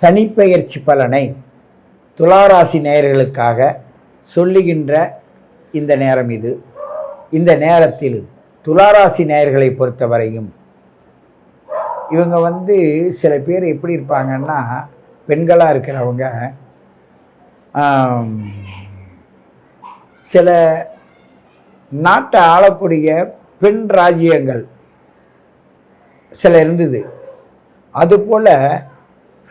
சனிப்பெயர்ச்சி பலனை துளாராசி நேயர்களுக்காக சொல்லுகின்ற இந்த நேரம் இது. இந்த நேரத்தில் துளாராசி நேயர்களை பொறுத்தவரையும் இவங்க வந்து சில பேர் எப்படி இருப்பாங்கன்னா பெண்களாக இருக்கிறவங்க சில நாட்டை ஆளக்கூடிய பெண் ராஜ்யங்கள் சில இருந்தது. அதுபோல்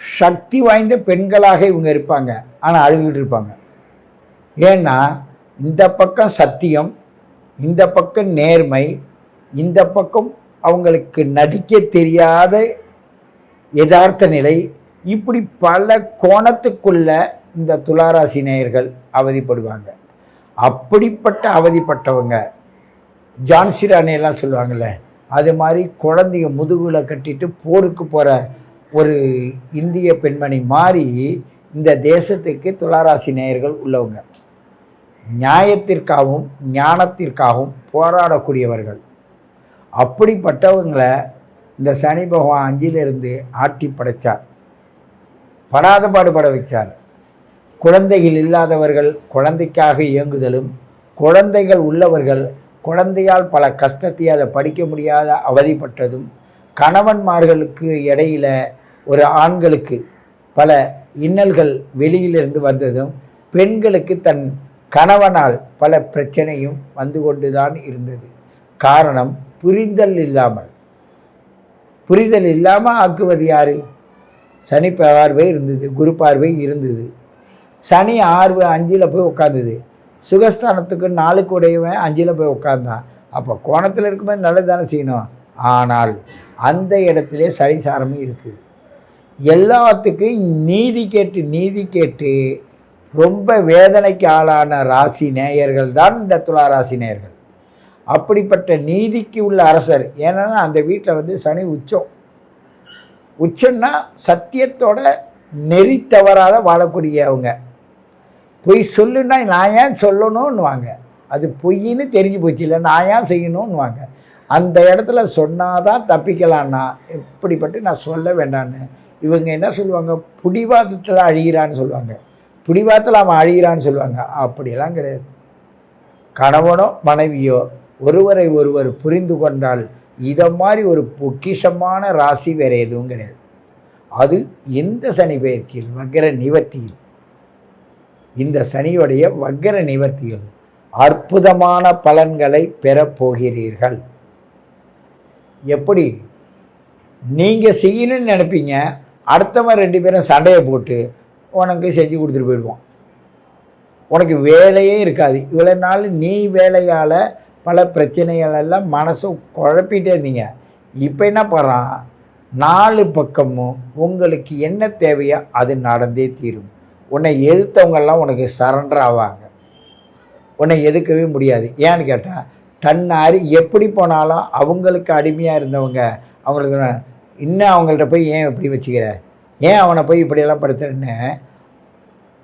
சக்தி வாய்ந்த பெண்களாக இவங்க இருப்பாங்க. ஆனால் அழுதுகிட்டு இருப்பாங்க. ஏன்னா இந்த பக்கம் சத்தியம் இந்த பக்கம் நேர்மை இந்த பக்கம் அவங்களுக்கு நடிக்க தெரியாத யதார்த்த நிலை இப்படி பல கோணத்துக்குள்ள இந்த துளாராசி நேயர்கள் அவதிப்படுவாங்க. அப்படிப்பட்ட அவதிப்பட்டவங்க ஜான்சி ராணி எல்லாம் சொல்லுவாங்கள்ல அது மாதிரி குழந்தைய முதுகில் கட்டிட்டு போருக்கு போகிற ஒரு இந்திய பெண்மணி மாறி இந்த தேசத்துக்கு துளாராசி நேயர்கள் உள்ளவங்க. நியாயத்திற்காகவும் ஞானத்திற்காகவும் போராடக்கூடியவர்கள். அப்படிப்பட்டவங்களை இந்த சனி பகவான் அஞ்சிலிருந்து ஆட்டி படைச்சார். படாத பாடுபட வச்சார். குழந்தைகள் இல்லாதவர்கள் குழந்தைக்காக இயங்குதலும் குழந்தைகள் உள்ளவர்கள் குழந்தையால் பல கஷ்டத்தை அதை படிக்க முடியாத அவதிப்பட்டதும் கணவன்மார்களுக்கு இடையில ஒரு ஆண்களுக்கு பல இன்னல்கள் வெளியிலிருந்து வந்ததும் பெண்களுக்கு தன் கணவனால் பல பிரச்சனையும் வந்து கொண்டுதான் இருந்தது. காரணம் புரிதல் இல்லாமல். புரிதல் இல்லாமல் ஆக்குவது யார்? சனி பார்வை இருந்தது குரு பார்வை இருந்தது. சனி ஆறு அஞ்சில் போய் உட்காந்துது சுகஸ்தானத்துக்கு நாளுக்கு உடையவன் அஞ்சில் போய் உட்கார்ந்தான் அப்போ கோணத்தில் இருக்கும்போது நல்லது தானே செய்யணும். ஆனால் அந்த இடத்துல சரிசாரமும் இருக்குது எல்லாத்துக்கும் நீதி கேட்டு நீதி கேட்டு ரொம்ப வேதனைக்கு ஆளான ராசி நேயர்கள் தான் இந்த துலா ராசி நேயர்கள். அப்படிப்பட்ட நீதிக்கு உள்ள அரசர் ஏன்னா அந்த வீட்டில் வந்து சனி உச்சம். உச்சம்னா சத்தியத்தோட நெறி தவறாத வாழக்கூடியவங்க. பொய் சொல்லுன்னா நான் ஏன் சொல்லணும்னுவாங்க. அது பொய்ன்னு தெரிஞ்சு போச்சு இல்லை நான் ஏன் செய்யணும்னுவாங்க. அந்த இடத்துல சொன்னாதான் தப்பிக்கலான்னா இப்படிப்பட்டு நான் சொல்ல வேண்டான்னு இவங்க என்ன சொல்லுவாங்க? புடிவாதத்தில் அழிகிறான்னு சொல்லுவாங்க. புடிவாதத்தில் அவன் அழிகிறான்னு சொல்லுவாங்க. அப்படியெல்லாம் கிடையாது. கணவனோ மனைவியோ ஒருவரை ஒருவர் புரிந்து கொண்டால் இதை மாதிரி ஒரு பொக்கிஷமான ராசி வேறு எதுவும் கிடையாது. அது இந்த சனி பயிற்சியில் வக்கர நிவர்த்தியில். இந்த சனியுடைய வக்கர நிவர்த்தியில் அற்புதமான பலன்களை பெறப் போகிறீர்கள். எப்படி? நீங்கள் செய்யணும்னு நினைப்பீங்க. அடுத்தவன் ரெண்டு பேரும் சண்டையை போட்டு உனக்கு செஞ்சு கொடுத்துட்டு போயிடுவான். உனக்கு வேலையே இருக்காது. இவ்வளோ நாள் நீ வேலையால் பல பிரச்சனைகள் எல்லாம் மனசை குழப்பிட்டே இருந்தீங்க. இப்போ என்ன பண்ணுறான் நாலு பக்கமும் உங்களுக்கு என்ன தேவையோ அது நடந்தே தீரும். உன்னை எதிர்த்தவங்கெல்லாம் உனக்கு சரண்டர் ஆவாங்க. உன்னை எதுக்கவே முடியாது. ஏன்னு கேட்டால் தன்னாரி எப்படி போனாலும் அவங்களுக்கு அடிமையாக இருந்தவங்க அவங்களுக்கு இன்னும் அவங்கள்ட்ட போய் ஏன் இப்படி வச்சுக்கிற? ஏன் அவனை போய் இப்படியெல்லாம் படுத்துறேன்னு?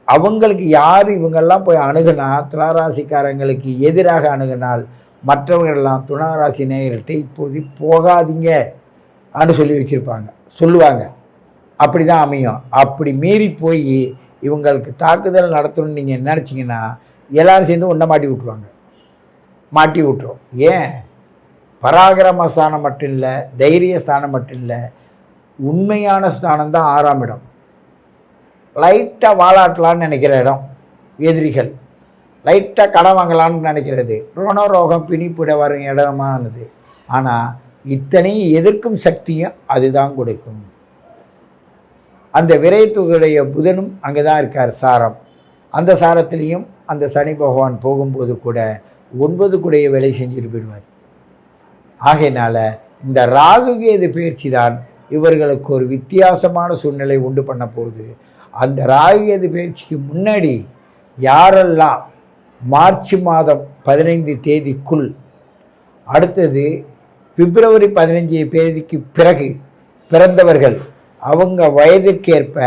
அவங்களுக்கு யார் இவங்கெல்லாம் போய் அணுகுனா? துளாராசிக்காரங்களுக்கு எதிராக அணுகினால் மற்றவர்களெல்லாம் துளாராசி நேயர்கிட்ட இப்போது போகாதீங்க அப்படின்னு சொல்லி வச்சுருப்பாங்க. சொல்லுவாங்க. அப்படி தான் அமையும். அப்படி மீறி போய் இவங்களுக்கு தாக்குதல் நடத்தணும்னு நீங்கள் நினச்சிங்கன்னா எல்லாரும் சேர்ந்து ஒன்றை மாட்டி விட்ருவாங்க மாட்டி விட்டுரும். ஏன்? பராகிரம ஸ்தானம் மட்டும் இல்லை தைரிய ஸ்தானம் மட்டும் இல்லை உண்மையான ஸ்தானம் தான் ஆறாம் இடம். லைட்டாக வாலாட்டலான்னு நினைக்கிற இடம் எதிரிகள். லைட்டாக கடன் வாங்கலாம்னு நினைக்கிறது. ரோகம் பிணிப்பிட வரும் இடமானது. ஆனால் இத்தனையும் எதிர்க்கும் சக்தியும் அதுதான் கொடுக்கும். அந்த விரைத்துகளுடைய புதனும் அங்கே தான் இருக்கார் சாரம். அந்த சாரத்திலையும் அந்த சனி பகவான் போகும்போது கூட ஒன்பது கூடைய வேலை செஞ்சுட்டு போயிடுவார். ஆகையினால இந்த ராகு கேது பயிற்சி தான் இவர்களுக்கு ஒரு வித்தியாசமான சூழ்நிலை உண்டு பண்ண போகுது. அந்த ராகுகேது பயிற்சிக்கு முன்னாடி யாரெல்லாம் மார்ச் மாதம் பதினைந்து தேதிக்குள் அடுத்தது பிப்ரவரி பதினஞ்சு தேதிக்கு பிறகு பிறந்தவர்கள் அவங்க வயதிற்கேற்ப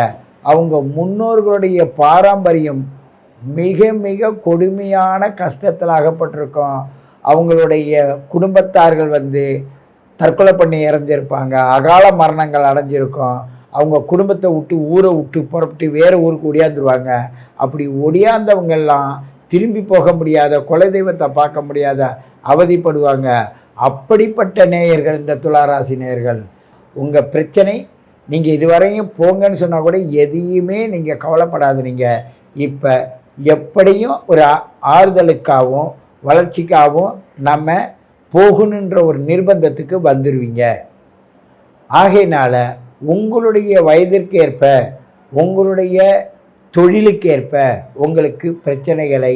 அவங்க முன்னோர்களுடைய பாரம்பரியம் மிக மிக கொடுமையான கஷ்டத்தில் அகப்பட்டிருக்கோம். அவங்களுடைய குடும்பத்தார்கள் வந்து தற்கொலை பண்ணி இறந்திருப்பாங்க. அகால மரணங்கள் அடைஞ்சிருக்கும். அவங்க குடும்பத்தை விட்டு ஊரை விட்டு புறப்பட்டு வேறு ஊருக்கு ஒடியாந்துருவாங்க. அப்படி ஒடியாந்தவங்கெல்லாம் திரும்பி போக முடியாத குலதெய்வத்தை பார்க்க முடியாத அவதிப்படுவாங்க. அப்படிப்பட்ட நேயர்கள் இந்த துளாராசி நேயர்கள். உங்கள் பிரச்சனை நீங்கள் இதுவரையும் போங்கன்னு சொன்னால் கூட எதையுமே நீங்கள் கவலைப்படாதீங்க. இப்போ எப்படியும் ஒரு ஆறுதலுக்காகவும் வளர்ச்சிக்காகவும் நம்ம போகணுன்ற ஒரு நிர்பந்தத்துக்கு வந்துடுவீங்க ஆகையினால் உங்களுடைய வயதிற்கு ஏற்ப உங்களுடைய தொழிலுக்கேற்ப உங்களுக்கு பிரச்சனைகளை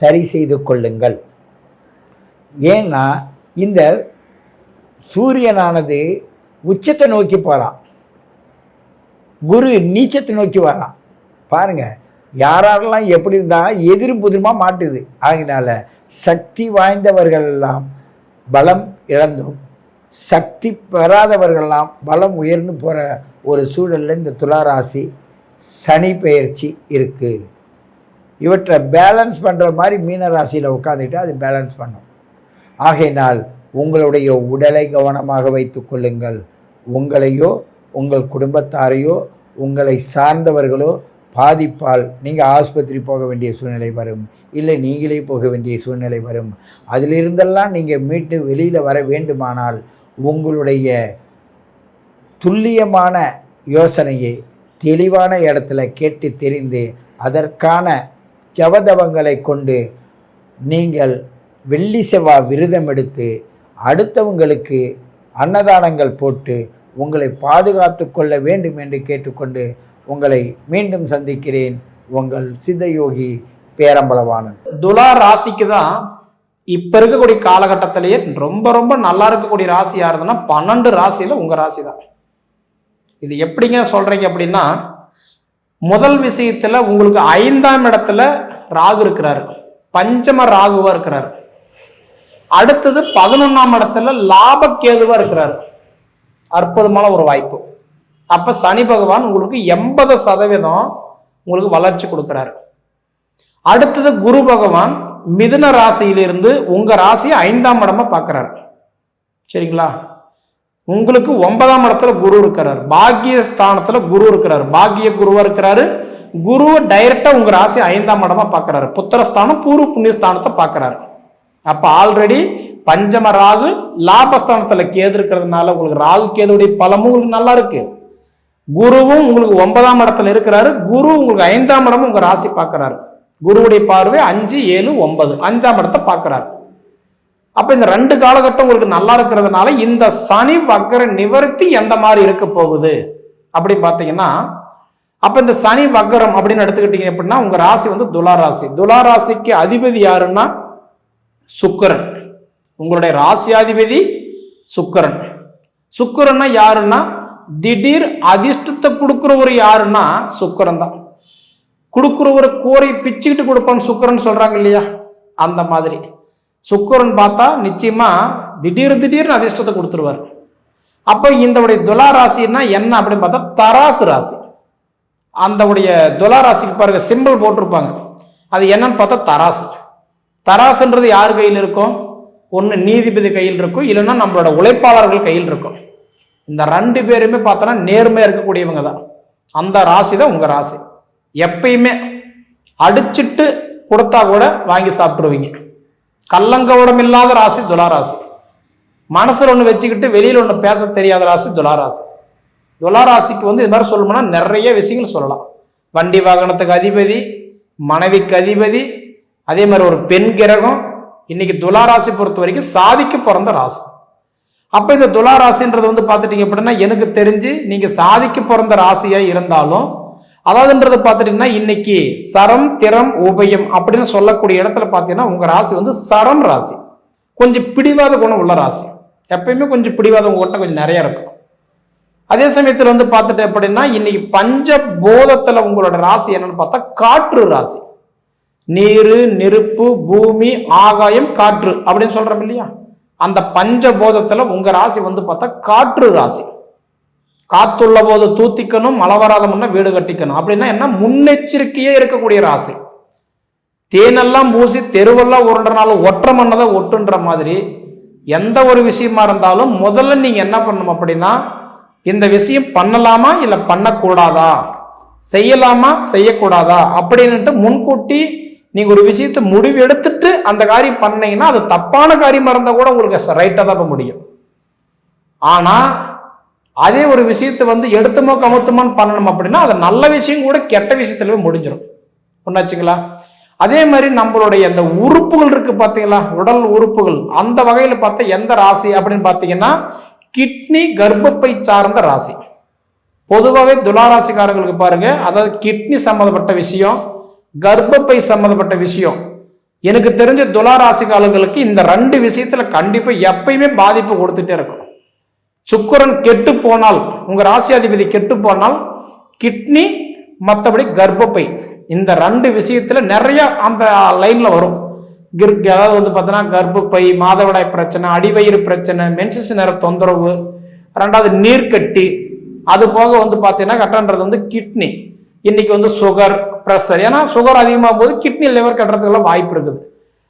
சரி செய்து கொள்ளுங்கள். ஏன்னா இந்த சூரியனானது உச்சத்தை நோக்கி போகிறான் குரு நீச்சத்தை நோக்கி வரான். பாருங்கள் யாரெல்லாம் எப்படி இருந்தால் எதிரும் புதிருமா மாட்டுது. ஆகினால சக்தி வாய்ந்தவர்கள் எல்லாம் பலம் இழந்தும் சக்தி பெறாதவர்கள்லாம் பலம் உயர்ந்து போகிற ஒரு சூழல்ல இந்த துளாராசி சனி பெயர்ச்சி இருக்குது இவற்றை பேலன்ஸ் பண்ணுற மாதிரி மீன ராசியில் உட்காந்துட்டு அது பேலன்ஸ் பண்ணும். ஆகையினால் உங்களுடைய உடலை கவனமாக வைத்து கொள்ளுங்கள். உங்களையோ உங்கள் குடும்பத்தாரையோ உங்களை சார்ந்தவர்களோ பாதிப்பால் நீங்கள் ஆஸ்பத்திரி போக வேண்டிய சூழ்நிலை வரும். இல்லை நீங்களே போக வேண்டிய சூழ்நிலை வரும். அதிலிருந்தெல்லாம் நீங்கள் மீட்டு வெளியில் வர வேண்டுமானால் உங்களுடைய துல்லியமான யோசனையை தெளிவான இடத்துல கேட்டு தெரிந்து அதற்கான ஜபதவங்களை கொண்டு நீங்கள் வெள்ளி செவ்வாய் விரதம் எடுத்து அடுத்தவங்களுக்கு அன்னதானங்கள் போட்டு உங்களை பாதுகாத்து கொள்ள வேண்டும் என்று கேட்டுக்கொண்டு உங்களை மீண்டும் சந்திக்கிறேன். உங்கள் சித்தயோகி பேரம்பலவானன் துலா ராசிக்கு தான் இப்ப இருக்கக்கூடிய காலகட்டத்திலேயே ரொம்ப ரொம்ப நல்லா இருக்கக்கூடிய ராசி யாருதுன்னா பன்னெண்டு ராசியில உங்க ராசி தான். இது எப்படிங்க சொல்றீங்க அப்படின்னா முதல் விஷயத்துல உங்களுக்கு ஐந்தாம் இடத்துல ராகு இருக்கிறாரு. பஞ்சம ராகுவா இருக்கிறாரு. அடுத்தது பதினொன்னாம் இடத்துல லாபக்கேதுவா இருக்கிறாரு. அற்புதமான ஒரு வாய்ப்பு. அப்போ சனி பகவான் உங்களுக்கு எண்பது சதவீதம் உங்களுக்கு வளர்ச்சி கொடுக்குறாரு. அடுத்தது குரு பகவான் மிதுன ராசியிலிருந்து உங்கள் ராசியை ஐந்தாம் இடமா பார்க்கறாரு. சரிங்களா? உங்களுக்கு ஒன்பதாம் இடத்துல குரு இருக்கிறார். பாக்கிய ஸ்தானத்துல குரு இருக்கிறார். பாக்கிய குருவா இருக்கிறாரு. குருவை டைரக்டா உங்க ராசி ஐந்தாம் இடமா பார்க்கறாரு. புத்திரஸ்தானம் பூர்வ புண்ணியஸ்தானத்தை பார்க்கறாரு. அப்ப ஆல்ரெடி பஞ்சம ராகு லாபஸ்தானத்துல கேது இருக்கிறதுனால உங்களுக்கு ராகு கேதுடைய பலமும் உங்களுக்கு நல்லா இருக்கு. குருவும் உங்களுக்கு ஒன்பதாம் இடத்துல இருக்கிறாரு. குரு உங்களுக்கு ஐந்தாம் இடமும் உங்க ராசி பார்க்கறாரு. குருவுடைய பார்வை அஞ்சு ஏழு ஒன்பது. அஞ்சாம் இடத்தை பார்க்கறாரு. அப்ப இந்த ரெண்டு காலகட்டம் உங்களுக்கு நல்லா இருக்கிறதுனால இந்த சனி வக்கர நிவர்த்தி எந்த மாதிரி இருக்க போகுது? அப்படி பார்த்தீங்கன்னா அப்ப இந்த சனி வக்கரம் அப்படின்னு எடுத்துக்கிட்டீங்க அப்படின்னா உங்க ராசி வந்து துலா ராசி. துலா ராசிக்கு அதிபதி யாருன்னா? சுக்கரன். உங்களுடைய ராசியாதிபதி சுக்கரன். சுக்கரன்னா யாருன்னா? திடீர் அதிர்ஷ்டத்தை கொடுக்குறவர் யாருன்னா சுக்கரன் தான். கொடுக்குறவர் கூரை பிச்சுக்கிட்டு கொடுப்பான்னு சுக்கிரன் சொல்றாங்க இல்லையா? அந்த மாதிரி. சுக்கரன் பார்த்தா நிச்சயமா திடீர் திடீர்னு அதிர்ஷ்டத்தை கொடுத்துருவார். அப்போ இந்தவுடைய துலா ராசின்னா என்ன அப்படின்னு பார்த்தா தராசு ராசி. அந்த உடைய துலா ராசிக்கு பாருங்க சிம்பிள் போட்டிருப்பாங்க. அது என்னன்னு பார்த்தா தராசு. தராசுன்றது யார் கையில் இருக்கும்? ஒன்று நீதிபதி கையில் இருக்கும் இல்லைன்னா நம்மளோட உழைப்பாளர்கள் கையில் இருக்கும். இந்த ரெண்டு பேருமே பார்த்தோன்னா நேர்மையாக இருக்கக்கூடியவங்க தான். அந்த ராசி தான் உங்கள் ராசி. எப்பயுமே அடிச்சிட்டு கொடுத்தா கூட வாங்கி சாப்பிட்ருவீங்க கள்ளங்கவடம் இல்லாத ராசி துளாராசி மனசில் ஒன்று வச்சுக்கிட்டு வெளியில் ஒன்று பேச தெரியாத ராசி துளாராசி துளாராசிக்கு துலா ராசிக்கு வந்து இது மாதிரி சொல்லணும்னா நிறைய விஷயங்கள் சொல்லலாம். வண்டி வாகனத்துக்கு அதிபதி மனைவிக்கு அதிபதி அதே மாதிரி ஒரு பெண் கிரகம். இன்னைக்கு துளாராசி பொறுத்த வரைக்கும் சாதிக்க பிறந்த ராசி. அப்போ இந்த துலா ராசின்றது வந்து பார்த்துட்டீங்க அப்படின்னா எனக்கு தெரிஞ்சு நீங்கள் சாதிக்க பிறந்த ராசியாக இருந்தாலும் அதாவதுன்றது பார்த்துட்டிங்கன்னா இன்னைக்கு சரம் திறம் உபயம் அப்படின்னு சொல்லக்கூடிய இடத்துல பார்த்தீங்கன்னா உங்கள் ராசி வந்து சரம் ராசி. கொஞ்சம் பிடிவாத குணம் உள்ள ராசி. எப்பயுமே கொஞ்சம் பிடிவாத உங்கள்கிட்ட கொஞ்சம் நிறைய இருக்கும். அதே சமயத்தில் வந்து பார்த்துட்டு அப்படின்னா இன்னைக்கு பஞ்ச போதத்தில் உங்களோட ராசி என்னன்னு பார்த்தா காற்று ராசி. நீர் நெருப்பு பூமி ஆகாயம் காற்று அப்படின்னு சொல்கிறோம் இல்லையா? அந்த பஞ்சபோதத்தில் உங்கள் ராசி வந்து பார்த்தா காற்று ராசி. காத்துள்ள போது தூத்திக்கணும் மழை வராத முன்ன வீடு கட்டிக்கணும். அப்படின்னா என்ன? முன்னெச்சரிக்கையே இருக்கக்கூடிய ராசி. தேனெல்லாம் பூசி தெருவெல்லாம் உருண்டனாலும் ஒற்றை மண்ணதை ஒட்டுன்ற மாதிரி எந்த ஒரு விஷயமா இருந்தாலும் முதல்ல நீங்கள் என்ன பண்ணணும் அப்படின்னா இந்த விஷயம் பண்ணலாமா இல்லை பண்ணக்கூடாதா? செய்யலாமா? செய்யக்கூடாதா? அப்படின்னுட்டு முன்கூட்டி நீங்க ஒரு விஷயத்தை முடிவு எடுத்துட்டு அந்த காரியம் பண்ணீங்கன்னா அது தப்பான காரியமா இருந்தா கூட உங்களுக்கு ரைட்டா தான் போக முடியும். ஆனா அதே ஒரு விஷயத்தை வந்து எடுத்துமோ கமுத்துமோன்னு பண்ணணும் அப்படின்னா அது நல்ல விஷயம் கூட கெட்ட விஷயத்துல முடிஞ்சிடும் ஒன்னாச்சுங்களா அதே மாதிரி நம்மளுடைய அந்த உறுப்புகள் இருக்கு பாத்தீங்களா? உடல் உறுப்புகள். அந்த வகையில பார்த்தா எந்த ராசி அப்படின்னு பாத்தீங்கன்னா கிட்னி கர்ப்பப்பை சார்ந்த ராசி. பொதுவாகவே துளாராசிக்காரங்களுக்கு பாருங்க அதாவது கிட்னி சம்மந்தப்பட்ட விஷயம் கர்ப்பப்பை சம்மந்தப்பட்ட விஷயம். எனக்கு தெரிஞ்ச துளாராசிக்காரங்களுக்கு இந்த ரெண்டு விஷயத்துல கண்டிப்பா எப்பயுமே பாதிப்பு கொடுத்துட்டே இருக்கும் சுக்கிரன் கெட்டு போனால் உங்க ராசியாதிபதி கெட்டு போனால் கிட்னி மற்றபடி கர்ப்பப்பை இந்த ரெண்டு விஷயத்துல நிறைய அந்த லைன்ல வரும். அதாவது வந்து பார்த்தோன்னா கர்ப்பப்பை மாதவிடாய் பிரச்சனை அடிவயிறு பிரச்சனை மென்சஸ் நேர தொந்தரவு ரெண்டாவது நீர்க்கட்டி அது போக வந்து பார்த்தீங்கன்னா கட்டன்றது வந்து கிட்னி. இன்னைக்கு வந்து சுகர் ப்ரெஷர் ஏன்னா சுகர் அதிகமாகும் போது கிட்னி லிவர் கட்டுறதுக்கெல்லாம் வாய்ப்பு இருக்குது.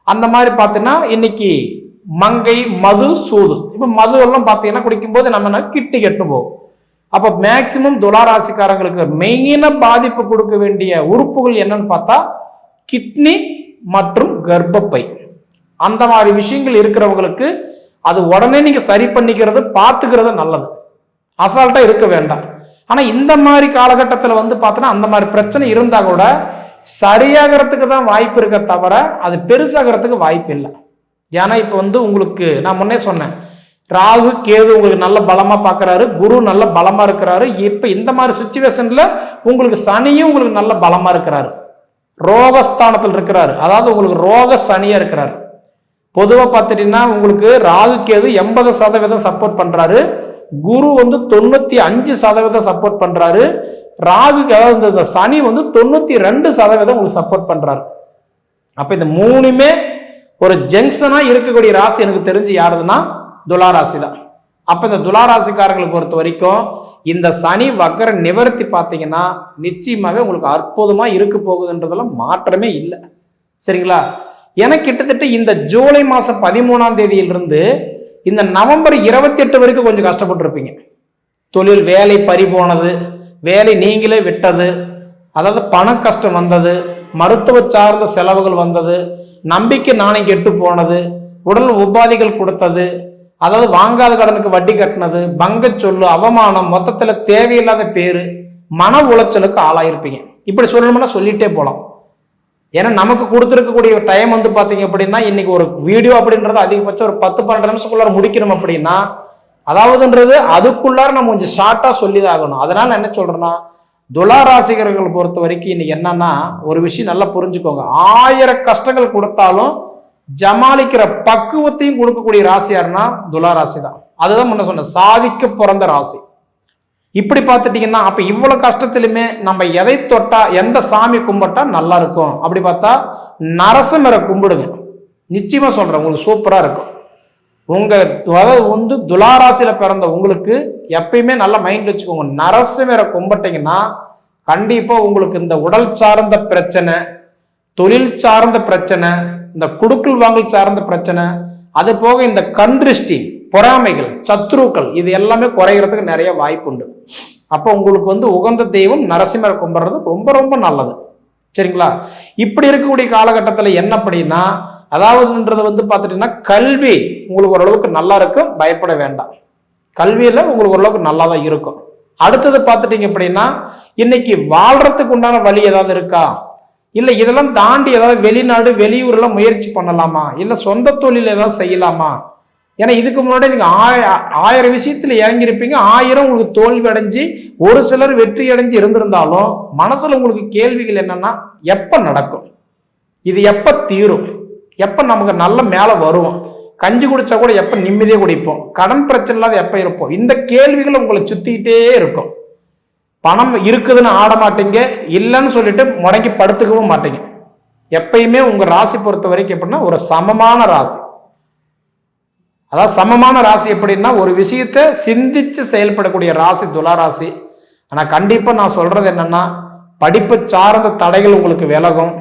அந்த மாதிரி பார்த்தீங்கன்னா இன்னைக்கு மங்கை மது சூது. இப்போ மது எல்லாம் பார்த்தீங்கன்னா குடிக்கும்போது நம்ம கிட்னி கெட்டு போகும். அப்போ மேக்சிமம் துளாராசிக்காரங்களுக்கு மெயினாக பாதிப்பு கொடுக்க வேண்டிய உறுப்புகள் என்னன்னு பார்த்தா கிட்னி மற்றும் கர்ப்பப்பை. அந்த மாதிரி விஷயங்கள் இருக்கிறவங்களுக்கு அது உடனே நீங்கள் சரி பண்ணிக்கிறது பார்த்துக்கிறது நல்லது. அசால்ட்டாக இருக்க வேண்டாம். ஆனா இந்த மாதிரி காலகட்டத்தில் வந்து பார்த்தோன்னா அந்த மாதிரி பிரச்சனை இருந்தா கூட சரியாகிறதுக்கு தான் வாய்ப்பு இருக்க தவிர அது பெருசாகிறதுக்கு வாய்ப்பு இல்லை. ஏன்னா இப்போ வந்து உங்களுக்கு நான் முன்னே சொன்னேன். ராகு கேது உங்களுக்கு நல்ல பலமா பார்க்குறாரு குரு நல்ல பலமா இருக்கிறாரு. இப்போ இந்த மாதிரி சுச்சுவேஷன்ல உங்களுக்கு சனியும் உங்களுக்கு நல்ல பலமா இருக்கிறாரு. ரோகஸ்தானத்தில் இருக்கிறாரு. அதாவது உங்களுக்கு ரோக சனியா இருக்கிறாரு. பொதுவாக பார்த்துட்டீங்கன்னா உங்களுக்கு ராகு கேது எண்பது சதவீதம் சப்போர்ட் பண்றாரு. குரு வந்து தொண்ணூத்தி அஞ்சு சதவீதம் சப்போர்ட் பண்றாரு. ராகுக்கு அதாவது இந்த- சனி வந்து தொண்ணூத்தி ரெண்டு சதவீதம் உங்களுக்கு சப்போர்ட் பண்றாரு. அப்ப இந்த மூணுமே ஒரு ஜங்ஷனா இருக்கக்கூடிய ராசி எனக்கு தெரிஞ்சு யாருதுன்னா? துளாராசி தான் அப்ப இந்த துளாராசிக்காரங்களை பொறுத்த வரைக்கும் இந்த சனி வக்கர நிவர்த்தி பார்த்தீங்கன்னா நிச்சயமாவே உங்களுக்கு அற்புதமா இருக்க போகுதுன்றதுல மாற்றமே இல்லை. சரிங்களா? எனக்கு கிட்டத்தட்ட இந்த ஜூலை மாசம் பதிமூணாம் தேதியிலிருந்து இந்த நவம்பர் இருபத்தி எட்டு வரைக்கும் கொஞ்சம் கஷ்டப்பட்டிருப்பீங்க. தொழில் வேலை பறி போனது வேலை நீங்களே விட்டது அதாவது பண கஷ்டம் வந்தது மருத்துவ சார்ந்த செலவுகள் வந்தது நம்பிக்கை நாணயம் கெட்டு போனது உடல் உபாதைகள் கொடுத்தது அதாவது வாங்காத கடனுக்கு வட்டி கட்டினது பங்க சொல்லு அவமானம் மொத்தத்தில் தேவையில்லாத பேர் மன உளைச்சலுக்கு ஆளாயிருப்பீங்க. இப்படி சொல்லணும்னா சொல்லிட்டே போகலாம் ஏன்னா நமக்கு கொடுத்துருக்கக்கூடிய டைம் வந்து பார்த்தீங்க அப்படின்னா இன்னைக்கு ஒரு வீடியோ அப்படின்றது அதிகபட்சம் ஒரு பத்து பன்னெண்டு நிமிஷத்துக்குள்ளார முடிக்கணும் அப்படின்னா அதாவதுன்றது அதுக்குள்ளார நம்ம கொஞ்சம் ஷார்ட்டாக சொல்லி ஆகணும். அதனால என்ன சொல்றேன்னா துலா ராசிகர்கள் பொறுத்த வரைக்கும் இன்னைக்கு என்னன்னா ஒரு விஷயம் நல்லா புரிஞ்சுக்கோங்க. ஆயிரம் கஷ்டங்கள் கொடுத்தாலும் ஜமாளிக்கிற பக்குவத்தையும் கொடுக்கக்கூடிய ராசி யாருன்னா துலா ராசி தான் அதுதான் முன்ன சொன்ன சாதிக்க பிறந்த ராசி. இப்படி பார்த்துட்டீங்கன்னா அப்ப இவ்வளவு கஷ்டத்திலுமே நம்ம எதை தொட்டா எந்த சாமி கும்பிட்டா நல்லா இருக்கும்? அப்படி பார்த்தா நரசிம்மரை கும்பிடுங்க. நிச்சயமா சொல்றேன் உங்களுக்கு சூப்பரா இருக்கும். உங்க அதாவது வந்து துளாராசியில பிறந்த உங்களுக்கு எப்பயுமே நல்ல மைண்ட் வச்சுக்கோங்க. நரசிம்மரை கும்பிட்டீங்கன்னா கண்டிப்பா உங்களுக்கு இந்த உடல் சார்ந்த பிரச்சனை தொழில் சார்ந்த பிரச்சனை இந்த குடுக்கல் வாங்கல் சார்ந்த பிரச்சனை அது போக இந்த கண் திருஷ்டி பொறாமைகள் சத்ருக்கள் இது எல்லாமே குறைகிறதுக்கு நிறைய வாய்ப்பு உண்டு அப்போ உங்களுக்கு வந்து உகந்த தெய்வம் நரசிம்மரை கும்பிட்றது ரொம்ப ரொம்ப நல்லது. சரிங்களா? இப்படி இருக்கக்கூடிய காலகட்டத்தில் என்ன அப்படின்னா அதாவதுன்றது வந்து பார்த்துட்டீங்கன்னா கல்வி உங்களுக்கு ஓரளவுக்கு நல்லா இருக்கும் பயப்பட வேண்டாம். கல்வியில் உங்களுக்கு ஓரளவுக்கு நல்லா தான் இருக்கும். அடுத்தது பார்த்துட்டீங்க அப்படின்னா இன்னைக்கு வாழ்றதுக்கு உண்டான வழி ஏதாவது இருக்கா? இல்லை இதெல்லாம் தாண்டி ஏதாவது வெளிநாடு வெளியூர்லாம் முயற்சி பண்ணலாமா? இல்லை சொந்த தொழில் ஏதாவது செய்யலாமா? ஏன்னா இதுக்கு முன்னாடி நீங்கள் ஆய ஆயிரம் விஷயத்தில் இறங்கியிருப்பீங்க. ஆயிரம் உங்களுக்கு தோல்வி அடைஞ்சு ஒரு சிலர் வெற்றி அடைஞ்சு இருந்திருந்தாலும் மனசில் உங்களுக்கு கேள்விகள் என்னென்னா எப்போ நடக்கும்? இது எப்போ தீரும்? எப்போ நமக்கு நல்ல மேலே வருவோம்? கஞ்சி குடிச்சா கூட எப்போ நிம்மதியாக குடிப்போம்? கடன் பிரச்சனை இல்லாத எப்போ இருப்போம்? இந்த கேள்விகள் உங்களை சுற்றிக்கிட்டே இருக்கும். பணம் இருக்குதுன்னு ஆட மாட்டீங்க இல்லைன்னு சொல்லிட்டு முடங்கி படுத்துக்கவும் மாட்டீங்க. எப்பயுமே உங்கள் ராசி பொறுத்த வரைக்கும் எப்படின்னா ஒரு சமமான ராசி. அதாவது சமமான ராசி எப்படின்னா ஒரு விஷயத்தை சிந்திச்சு செயல்படக்கூடிய ராசி துளாராசி ஆனால் கண்டிப்பாக நான் சொல்றது என்னன்னா படிப்பு சார்ந்த தடைகள் உங்களுக்கு விலகும்.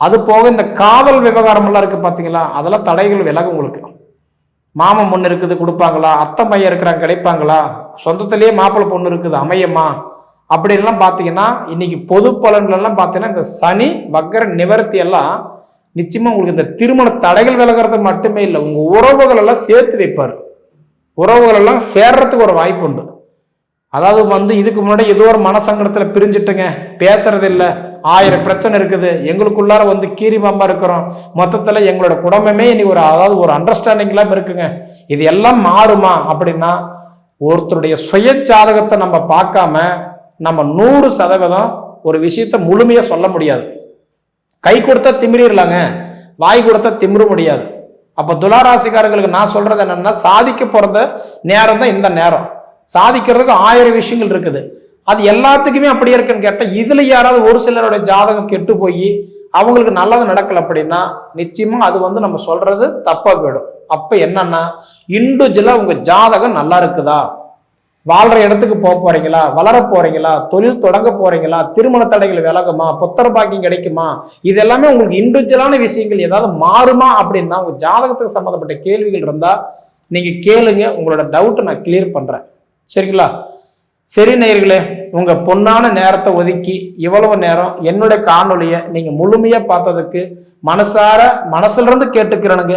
அது போக இந்த காதல் விவகாரமெல்லாம் இருக்குது இருக்கு அதெல்லாம் தடைகள் விலகும் உங்களுக்கு. மாமன் பொண்ணு இருக்குது கொடுப்பாங்களா? அத்தை பையன் இருக்கிறாங்க கிடைப்பாங்களா? சொந்தத்திலேயே மாப்பிள்ளை பொண்ணு இருக்குது அமையம்மா அப்படின்லாம் பார்த்தீங்கன்னா இன்னைக்கு பொது பலன்கள்லாம் பார்த்தீங்கன்னா இந்த சனி வக்கர நிவர்த்தி எல்லாம் நிச்சயமா உங்களுக்கு இந்த திருமண தடைகள் விலகிறது மட்டுமே இல்லை. உங்க உறவுகள் எல்லாம் சேர்த்து வைப்பார். உறவுகள் எல்லாம் சேர்றதுக்கு ஒரு வாய்ப்பு உண்டு. அதாவது வந்து இதுக்கு முன்னாடி ஏதோ ஒரு மனசங்கடத்துல பிரிஞ்சுட்டுங்க. பேசுறது இல்லை. ஆயிரம் பிரச்சனை இருக்குது. எங்களுக்குள்ளார வந்து கீரி மாம்பா இருக்கிறோம். மொத்தத்துல எங்களோட குடும்பமே இன்னைக்கு ஒரு அதாவது ஒரு அண்டர்ஸ்டாண்டிங் எல்லாம் இருக்குங்க. இது எல்லாம் மாறுமா அப்படின்னா ஒருத்தருடைய சுய ஜாதகத்தை நம்ம பார்க்காம நம்ம நூறு சதவீதம் ஒரு விஷயத்த முழுமையா சொல்ல முடியாது. கை கொடுத்தா திமிரிடலாங்க. வாய் கொடுத்தா திமிர முடியாது. அப்போ துளாராசிக்காரர்களுக்கு நான் சொல்றது என்னன்னா சாதிக்க போகிறத நேரம் தான் இந்த நேரம். சாதிக்கிறதுக்கு ஆயிரம் விஷயங்கள் இருக்குது. அது எல்லாத்துக்குமே அப்படியே இருக்குன்னு கேட்டால் இதுல யாராவது ஒரு சிலருடைய ஜாதகம் கெட்டு போய் அவங்களுக்கு நல்லது நடக்கல அப்படின்னா நிச்சயமா அது வந்து நம்ம சொல்றது தப்பா போயிடும். அப்ப என்னன்னா இண்டிவிஜுவலா உங்க ஜாதகம் நல்லா இருக்குதா? வாழ்ற இடத்துக்கு போக போறீங்களா? வளர போறீங்களா? தொழில் தொடங்க போறீங்களா? திருமண தடைகள் விலகுமா? புத்தர பாக்கியம் கிடைக்குமா? இது எல்லாமே உங்களுக்கு இண்டிவிஜுவலான விஷயங்கள் ஏதாவது மாறுமா அப்படின்னா உங்க ஜாதகத்துக்கு சம்மந்தப்பட்ட கேள்விகள் இருந்தா நீங்க கேளுங்க. உங்களோட டவுட்டை நான் கிளியர் பண்றேன். சரிங்களா? சரி நேயர்களே உங்க பொன்னான நேரத்தை ஒதுக்கி இவ்வளவு நேரம் என்னுடைய காணொலியை நீங்க முழுமையா பார்த்ததுக்கு மனசார மனசுல இருந்து கேட்டுக்கிறனுங்க.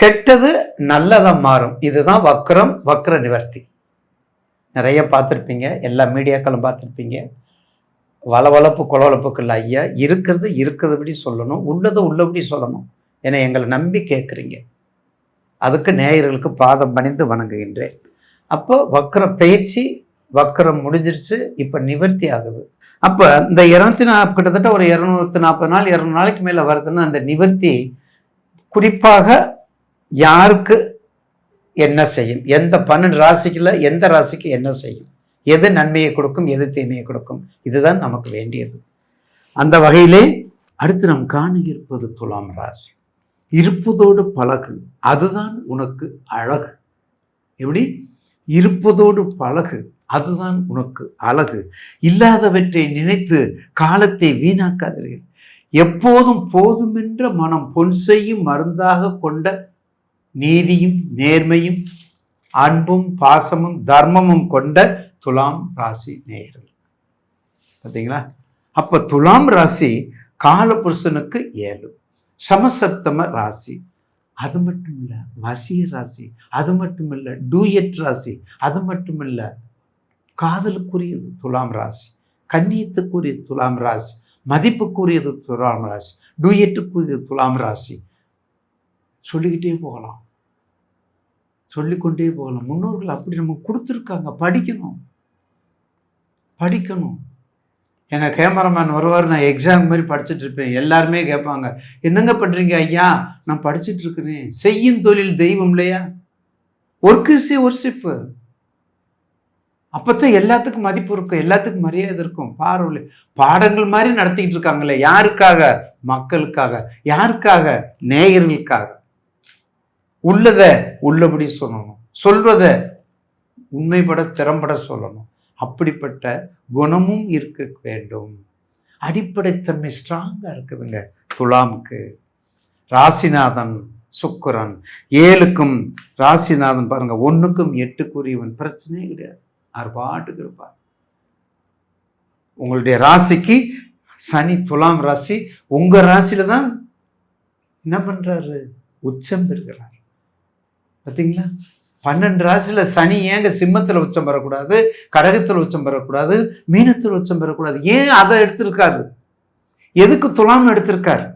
கெட்டது நல்லதாக மாறும். இதுதான் வக்ரம் வக்ர நிவர்த்தி. நிறைய பார்த்துருப்பீங்க எல்லா மீடியாக்களும் பார்த்துருப்பீங்க. வளவளப்பு கொலவளப்புக்கள் ஐயா இருக்கிறது இருக்கிறதுபடி சொல்லணும். உள்ளதை உள்ளபடி சொல்லணும். என எங்களை நம்பி கேட்குறீங்க. அதுக்கு நேயர்களுக்கு பாதம் பணிந்து வணங்குகின்றேன். அப்போ வக்ர பயிற்சி வக்ரம் முடிஞ்சிருச்சு இப்போ நிவர்த்தி ஆகுது. அப்போ இந்த இரநூத்தி நா கிட்டத்தட்ட ஒரு இரநூத்தி நாற்பது நாள் இரநூறு நாளைக்கு மேலே வருதுன்னா அந்த நிவர்த்தி குறிப்பாக யாருக்கு என்ன செய்யும்? எந்த பன்னெண்டு ராசிக்குள்ள எந்த ராசிக்கு என்ன செய்யும்? எது நன்மையை கொடுக்கும்? எது தீமையை கொடுக்கும்? இதுதான் நமக்கு வேண்டியது. அந்த வகையிலே அடுத்து நாம் காண இருப்பது துலாம் ராசி. இருப்பதோடு பழகு. அதுதான் உனக்கு அழகு. எப்படி? இருப்பதோடு பழகு. அதுதான் உனக்கு அழகு. இல்லாதவற்றை நினைத்து காலத்தை வீணாக்காதீர்கள். எப்போதும் போதுமென்ற மனம் பொன் செய்யும் மருந்தாக கொண்ட நீதியும் நேர்மையும் அன்பும் பாசமும் தர்மமும் கொண்ட துலாம் ராசி நேயர்கள். பார்த்தீங்களா அப்ப துலாம் ராசி காலபுருஷனுக்கு ஏழு சமசப்தம ராசி. அது மட்டும் இல்ல வசிய ராசி அது மட்டும் இல்ல டூயட் ராசி அது மட்டும் இல்ல காதலுக்குரியது துலாம் ராசி கண்ணியத்துக்குரிய துலாம் ராசி மதிப்புக்குரியது துலாம் ராசி டூயட்டுக்குரியது துலாம் ராசி. சொல்லிக்கிட்டே போகலாம். சொல்லிக்கொண்டே போகலாம். முன்னோர்கள் அப்படி நம்ம கொடுத்துருக்காங்க. படிக்கணும். படிக்கணும். எங்கள் கேமராமேன் வருவார் நான் எக்ஸாம் மாதிரி படிச்சுட்டு இருப்பேன். எல்லாருமே கேட்பாங்க என்னங்க பண்ணுறீங்க ஐயா? நான் படிச்சுட்டு இருக்கிறேன். செய்யும் தொழில் தெய்வம் இல்லையா? ஒர்க் இஸ் ஒர்ஷிப்பு அப்போத்தான் எல்லாத்துக்கும் மதிப்பு இருக்கும். எல்லாத்துக்கும் மரியாதை இருக்கும். பார்வை பாடங்கள் மாதிரி நடத்திக்கிட்டு இருக்காங்களே யாருக்காக? மக்களுக்காக. யாருக்காக? நேயர்களுக்காக. உள்ளத உள்ளபடி சொல்லணும். சொல்வத உண்மைப்பட திறம்பட சொல்லணும். அப்படிப்பட்ட குணமும் இருக்க வேண்டும். அடிப்படைத்தன்மை ஸ்ட்ராங்காக இருக்குதுங்க. துலாமுக்கு ராசிநாதன் சுக்கரன். ஏழுக்கும் ராசிநாதன் பாருங்க ஒன்றுக்கும் எட்டுக்குரியவன். பிரச்சனையே கிடையாது. அவர் பாட்டுக்கு இருப்பார் உங்களுடைய ராசிக்கு சனி துலாம் ராசி உங்கள் ராசியில தான் என்ன பண்ணுறாரு உச்சம் பெறுகிறார். பார்த்தீங்களா பன்னெண்டு ராசியில் சனி ஏங்க சிம்மத்தில் உச்சம் பெறக்கூடாது கடகத்தில் உச்சம் பெறக்கூடாது மீனத்தில் உச்சம் பெறக்கூடாது ஏன் அதை எடுத்திருக்காரு? எதுக்கு துலாம்னு எடுத்திருக்கார்?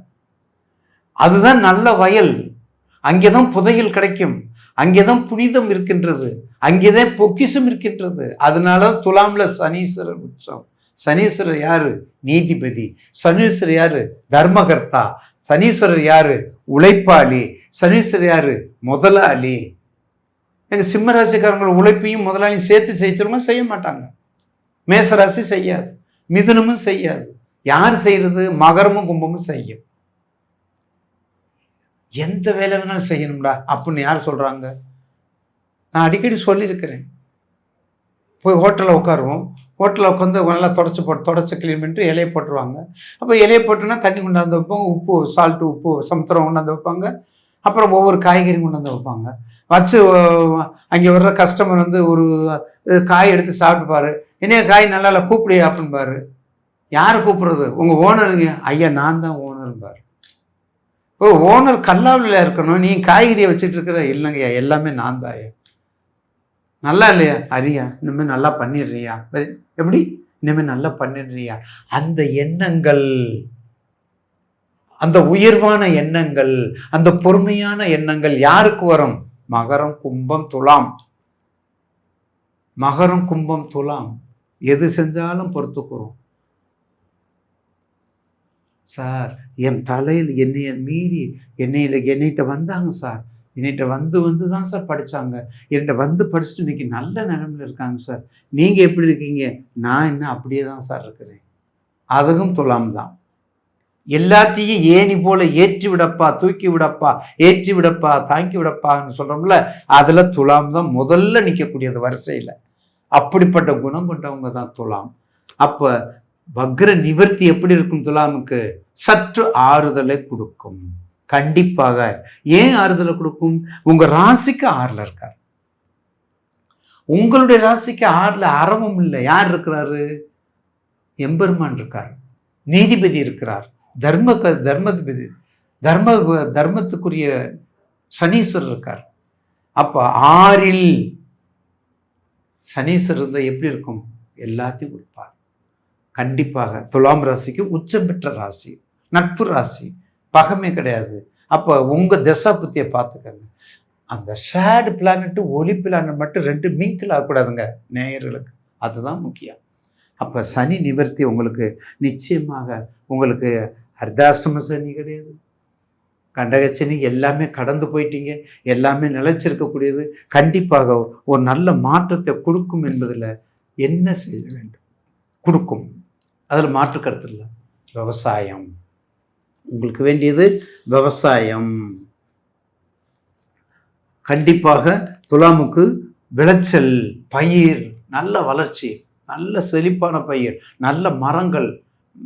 அதுதான் நல்ல வயல். அங்கேதான் புதையல் கிடைக்கும். அங்கேதான் புனிதம் இருக்கின்றது. அங்கேதான் பொக்கிஷம் இருக்கின்றது. அதனால துலாம்ல சனீஸ்வரர் உச்சம். சனீஸ்வரர் யாரு? நீதிபதி. சனீஸ்வரர் யாரு? தர்மகர்த்தா. சனீஸ்வரர் யாரு? உழைப்பாளி. சனீஸ்வர் யார்? முதலாளி. எங்கள் சிம்மராசிக்காரங்களோட உழைப்பையும் முதலாளியும் சேர்த்து செய்யச்சிருமா செய்ய மாட்டாங்க. மேசராசி செய்யாது. மிதுனமும் செய்யாது. யார் செய்கிறது மகரமும் கும்பமும் செய்யும். எந்த வேலை வேணாலும் செய்யணும்டா அப்படின்னு யார் சொல்கிறாங்க நான் அடிக்கடி சொல்லியிருக்கிறேன். போய் ஹோட்டலில் உட்காருவோம். ஹோட்டலில் உட்காந்து நல்லா தொடச்சி போட்டு தொடச்சி க்ளீன் பண்ணிட்டு இலையை போட்டுருவாங்க. அப்போ இலையை போட்டோன்னா தண்ணி கொண்டாந்து வைப்பாங்க. உப்பு சால்ட்டு உப்பு சமுத்திரம் கொண்டாந்து வைப்பாங்க. அப்புறம் ஒவ்வொரு காய்கறியும் கொண்டு வந்து வைப்பாங்க. வச்சு அங்கே வர்ற கஸ்டமர் வந்து ஒரு காய் எடுத்து சாப்பிட்டுப்பாரு. என்னைய காய் நல்லா இல்லை கூப்பிடு அப்படின்பாரு யார் கூப்பிடுறது? உங்கள் ஓனருங்க. ஐயா நான் தான் ஓனரும்பாரு ஓ ஓனர் கல்லாவில் இருக்கணும். நீ காய்கறியை வச்சுட்டு இருக்கிற இல்லைங்கய்யா எல்லாமே நான் தான் ஐயா. நல்லா இல்லையா? அரியா இனிமேல் நல்லா பண்ணிடுறியா? எப்படி? இனிமேல் நல்லா பண்ணிடுறியா? அந்த எண்ணங்கள். அந்த உயர்வான எண்ணங்கள் அந்த பொறுமையான எண்ணங்கள் யாருக்கு வரும்? மகரம் கும்பம் துலாம். மகரம் கும்பம் துலாம். எது செஞ்சாலும் பொறுத்துக்கிறோம். சார் என் தலையில் என்னைய மீறி என்னையில் என்னைகிட்ட வந்தாங்க சார். என்னிட்ட வந்து வந்து தான் சார் படித்தாங்க என்கிட்ட வந்து படிச்சுட்டு இன்னைக்கு நல்ல நிலமையில் இருக்காங்க சார். நீங்கள் எப்படி இருக்கீங்க? நான் என்ன அப்படியே தான் சார் இருக்கிறேன். அதுவும் துலாம் தான். எல்லாத்தையும் ஏணி போல ஏற்றி விடப்பா தூக்கி விடப்பா ஏற்றி விடப்பா தாங்கி விடப்பான்னு சொல்றோம்ல அதுல துலாம் தான் முதல்ல நிற்கக்கூடியது வரிசையில். அப்படிப்பட்ட குணம் கொண்டவங்க தான் துலாம். அப்ப வக்ர நிவர்த்தி எப்படி இருக்கும் துலாமுக்கு? சற்று ஆறுதலை கொடுக்கும். கண்டிப்பாக. ஏன் ஆறுதலை கொடுக்கும்? உங்க ராசிக்கு ஆறுல இருக்கார். உங்களுடைய ராசிக்கு ஆறுல அறமும் இல்லை. யார் இருக்கிறாரு? எம்பெருமான் இருக்கார். நீதிபதி இருக்கிறார். தர்ம தர்மதிபதி தர்ம தர்மத்துக்குரிய சனீஸ்வரர் இருக்கார். அப்போ ஆறில் சனீஸ்வரர் இருந்தால் எப்படி இருக்கும்? எல்லாத்தையும் கொடுப்பார். கண்டிப்பாக துலாம் ராசிக்கு உச்சம் பெற்ற ராசி நட்பு ராசி பகமே கிடையாது. அப்போ உங்கள் திசா புத்தியை பார்த்துக்கங்க. அந்த ஷேடு பிளானட்டு ஒளி பிளானட் மட்டும் ரெண்டு மிங்கிள் ஆகக்கூடாதுங்க நேயர்களுக்கு. அதுதான் முக்கியம். அப்போ சனி நிவர்த்தி உங்களுக்கு நிச்சயமாக உங்களுக்கு அர்த்தாஷ்டம சனி கிடையாது கண்டகச்சனி எல்லாமே கடந்து போயிட்டீங்க. எல்லாமே நிலைச்சிருக்கக்கூடியது. கண்டிப்பாக ஒரு நல்ல மாற்றத்தை கொடுக்கும் என்பதில் என்ன செய்ய வேண்டும்? கொடுக்கும். அதில் மாற்று இல்லை. விவசாயம். உங்களுக்கு வேண்டியது விவசாயம். கண்டிப்பாக துலாமுக்கு விளைச்சல் பயிர் நல்ல வளர்ச்சி நல்ல செழிப்பான பயிர் நல்ல மரங்கள்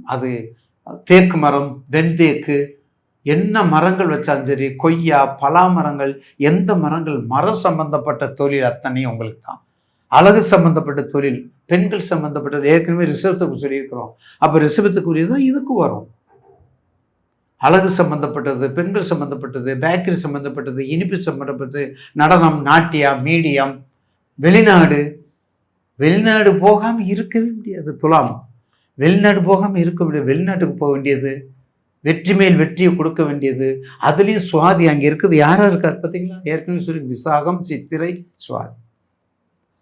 அது தேக்கு மரம் வெண்தேக்கு என்ன மரங்கள் வச்சாலும் சரி கொய்யா பலா மரங்கள் எந்த மரங்கள் மரம் சம்பந்தப்பட்ட தொழில் அத்தனையும் உங்களுக்கு தான். அழகு சம்பந்தப்பட்ட தொழில் பெண்கள் சம்பந்தப்பட்டது ஏற்கனவே ரிசர்வத்துக்கு சொல்லியிருக்கிறோம். அப்போ ரிசர்வத்துக்குரியது இதுக்கு வரும். அழகு சம்பந்தப்பட்டது பெண்கள் சம்பந்தப்பட்டது பேக்கரி சம்பந்தப்பட்டது இனிப்பு சம்பந்தப்பட்டது நடனம் நாட்டியம் மீடியம் வெளிநாடு வெளிநாடு போகாமல் இருக்கவே முடியாது துலாம். வெளிநாடு போகாமல் இருக்க வெளிநாட்டுக்கு போக வேண்டியது வெற்றி மேல் வெற்றியை கொடுக்க வேண்டியது அதுலேயும் சுவாதி அங்கே இருக்குது. யாராக இருக்கார் பார்த்தீங்களா? ஏற்கனவே சொல்லி விசாகம் சித்திரை சுவாதி.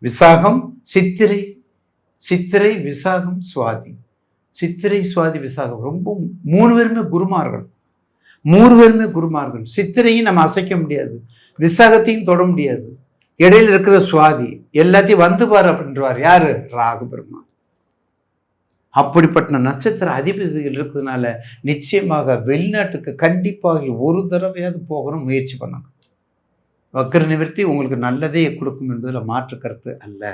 விசாகம் சித்திரை சித்திரை விசாகம் சுவாதி. சித்திரை சுவாதி விசாகம். ரொம்ப மூணு பேருமே குருமார்கள். மூணு பேருமே குருமார்கள். சித்திரையும் நம்ம அசைக்க முடியாது. விசாகத்தையும் தொட முடியாது. இடையில இருக்கிற சுவாதி எல்லாத்தையும் வந்து பாரு அப்படின்றவார். யாரு? ராகு அப்படிப்பட்ட நட்சத்திர அதிபதிகள் இருக்கிறதுனால நிச்சயமாக வெளிநாட்டுக்கு கண்டிப்பாக ஒரு தடவையாவது போகணும் முயற்சி பண்ணணும் வக்கர நிவர்த்தி உங்களுக்கு நல்லதே கொடுக்கும் என்பதில் மாற்று கருத்து அல்ல.